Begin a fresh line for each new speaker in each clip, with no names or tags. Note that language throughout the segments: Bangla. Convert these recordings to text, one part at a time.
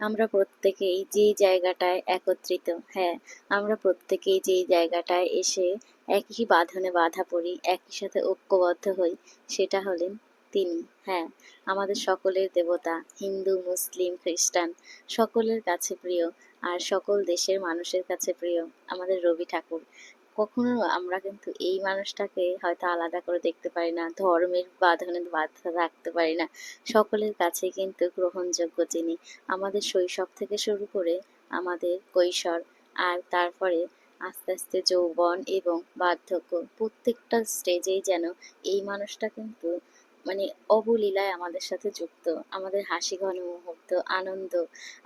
আমরা প্রত্যেকেই যেই জায়গাটায় একত্রিত হ্যাঁ আমরা প্রত্যেকেই যেই জায়গাটায় এসে একই বাঁধনে বাঁধা পড়ি, একই সাথে ঐক্যবদ্ধ হই, সেটা হলেন তিনি হ্যাঁ আমাদের সকলের দেবতা, হিন্দু, মুসলিম, খ্রিস্টান, সকলের কাছে প্রিয় আর সকল দেশের মানুষের কাছে প্রিয় আমাদের রবি ঠাকুর। কখনো আমরা কিন্তু এই মানুষটাকে হয়তো আলাদা করে দেখতে পারি না, ধর্মের বাঁধনে বাধা রাখতে পারি না। সকলের কাছে কিন্তু গ্রহণযোগ্য যিনি। আমাদের শৈশব থেকে শুরু করে আমাদের কৈশোর আর তারপরে আস্তে আস্তে যৌবন এবং বার্ধক্য প্রত্যেকটা স্টেজেই যেন এই মানুষটা কিন্তু মানে অবলীলায় আমাদের সাথে যুক্ত, আমাদের হাসি ঘন মুহূর্ত, আনন্দ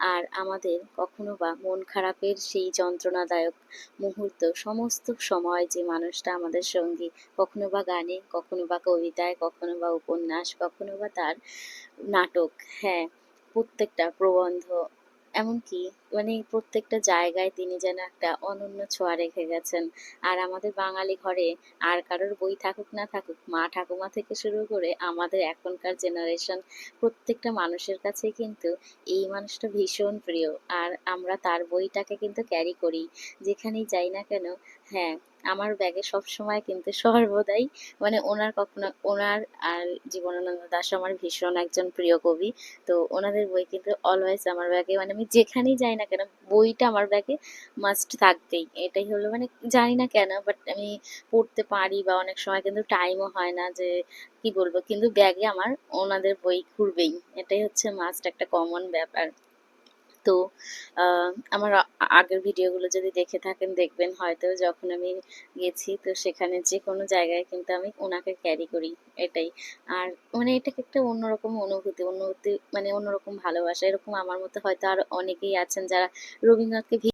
আর আমাদের কখনো বা মন খারাপের সেই যন্ত্রণাদায়ক মুহূর্ত, সমস্ত সময় যে মানুষটা আমাদের সঙ্গী, কখনো বা গানে, কখনো বা কবিতায়, কখনো বা উপন্যাস, কখনো বা তার নাটক হ্যাঁ প্রত্যেকটা প্রবন্ধ এমনকি মানে প্রত্যেকটা জায়গায় তিনি যেন একটা অনন্য ছোঁয়া রেখে গেছেন। আর আমাদের বাঙালি ঘরে আর কারোর বই থাকুক না থাকুক, মা ঠাকুমা থেকে শুরু করে আমাদের এখনকার জেনারেশন প্রত্যেকটা মানুষের কাছে কিন্তু এই মানুষটা ভীষণ প্রিয়। আর আমরা তার বইটাকে কিন্তু ক্যারি করি, যেখানেই যাই না কেন হ্যাঁ আমার ব্যাগে সব সময় কিন্তু সর্বদাই মানে ওনার কখনো, ওনার আর জীবনানন্দ দাস আমার ভীষণ একজন প্রিয় কবি। তো ওনাদের বই কিন্তু অলওয়েজ আমার ব্যাগে মানে আমি যেখানেই যাই না কেন, বইটা আমার ব্যাগে মাস্ট থাকবেই। এটাই হলো মানে জানি না কেন বাট আমি পড়তে পারি বা অনেক সময় কিন্তু টাইমও হয় না যে কি বলব, কিন্তু ব্যাগে আমার ওনাদের বই ঘুরবেই। এটাই হচ্ছে মাস্ট একটা কমন ব্যাপার। তো আমার আগের ভিডিওগুলো যদি দেখে থাকেন, দেখবেন হয়তো যখন আমি গেছি, তো সেখানে যে কোনো জায়গায় কিন্তু আমি ওনাকে ক্যারি করি, এটাই। আর মানে এটাকে একটা অন্যরকম অনুভূতি অনুভূতি মানে অন্যরকম ভালোবাসা, এরকম আমার মতো হয়তো আর অনেকেই আছেন যারা রবীন্দ্রনাথকে